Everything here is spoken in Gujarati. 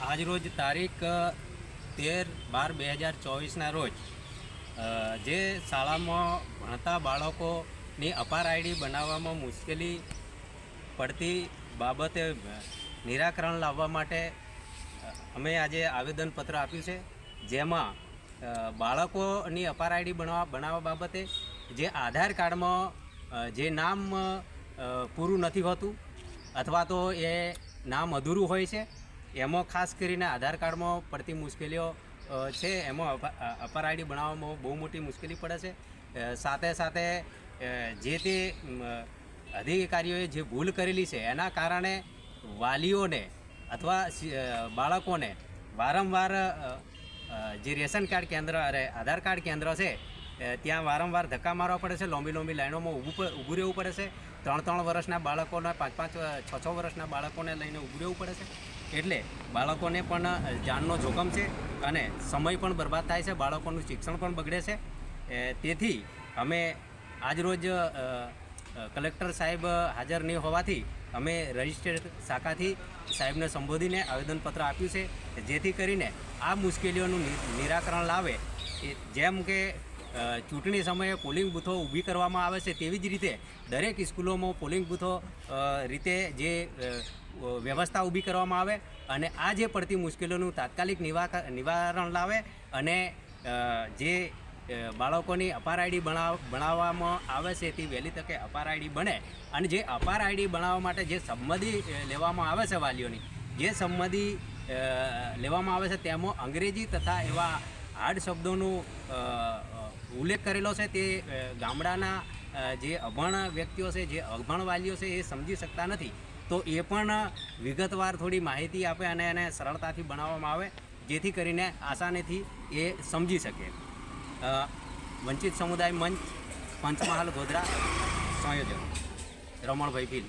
આજરોજ તારીખ તેર બાર બે હજાર ચોવીસના રોજ જે શાળામાં ભણતા બાળકોની અપાર આઈડી બનાવવામાં મુશ્કેલી પડતી બાબતે નિરાકરણ લાવવા માટે અમે આજે આવેદનપત્ર આપ્યું છે, જેમાં બાળકોની અપાર આઈડી બનાવવા બનાવવા બાબતે જે આધાર કાર્ડમાં જે નામ પૂરું નથી હોતું, અથવા તો એ નામ અધૂરું હોય છે એમાં ખાસ કરીને આધાર કાર્ડમાં પડતી મુશ્કેલીઓ છે. એમાં અપર આઈડી બનાવવામાં બહુ મોટી મુશ્કેલી પડે છે. સાથે સાથે જે તે અધિકારીઓએ જે ભૂલ કરેલી છે, એના કારણે વાલીઓને અથવા બાળકોને વારંવાર જે રેશન કાર્ડ કેન્દ્ર, અરે, આધાર કાર્ડ કેન્દ્ર છે ત્યાં વારંવાર ધક્કા મારવા પડે છે. લાંબી લાંબી લાઈનોમાં ઊભું ઊભું રહેવું પડે છે. ત્રણ ત્રણ વર્ષના બાળકોને, પાંચ પાંચ છ છ વર્ષના બાળકોને લઈને ઊભું રહેવું પડે છે. એટલે બાળકોને પણ જાનનો જોખમ છે અને સમય પણ બરબાદ થાય છે, બાળકોનું શિક્ષણ પણ બગડે છે. તેથી અમે આજરોજ કલેક્ટર સાહેબ હાજર નહીં હોવાથી અમે રજિસ્ટર્ડ શાખાથી સાહેબને સંબોધીને આવેદનપત્ર આપ્યું છે. જેથી કરીને આ મુશ્કેલીઓનું નિરાકરણ લાવે. જેમ કે ચૂંટણી સમયે પોલિંગ બૂથો ઊભી કરવામાં આવે છે તેવી જ રીતે દરેક સ્કૂલોમાં પોલિંગ બૂથો રીતે જે વ્યવસ્થા ઊભી કરવામાં આવે અને આ જે પડતી મુશ્કેલીઓનું તાત્કાલિક નિવારણ લાવે અને જે બાળકોની અપાર આઈડી બનાવ બનાવવામાં આવે છે તે વહેલી તકે અપાર આઈડી બને અને જે અપાર આઈડી બનાવવા માટે જે સંમતિ લેવામાં આવે છે વાલીઓની, જે સંમતિ લેવામાં આવે છે તેમાં અંગ્રેજી તથા એવા હાર્ડ શબ્દોનું ઉલ્લેખ કરેલો છે તે ગામડાના જે અભણ વ્યક્તિઓ છે, જે અભણ વાલીઓ છે, એ સમજી શકતા નથી. તો એ પણ વિગતવાર થોડી માહિતી આપે અને એને સરળતાથી બનાવવામાં આવે, જેથી કરીને આસાનીથી એ સમજી શકે. વંચિત સમુદાય મંચ, પંચમહાલ ગોધરા, સંયોજક, રમણભાઈ ભીલ.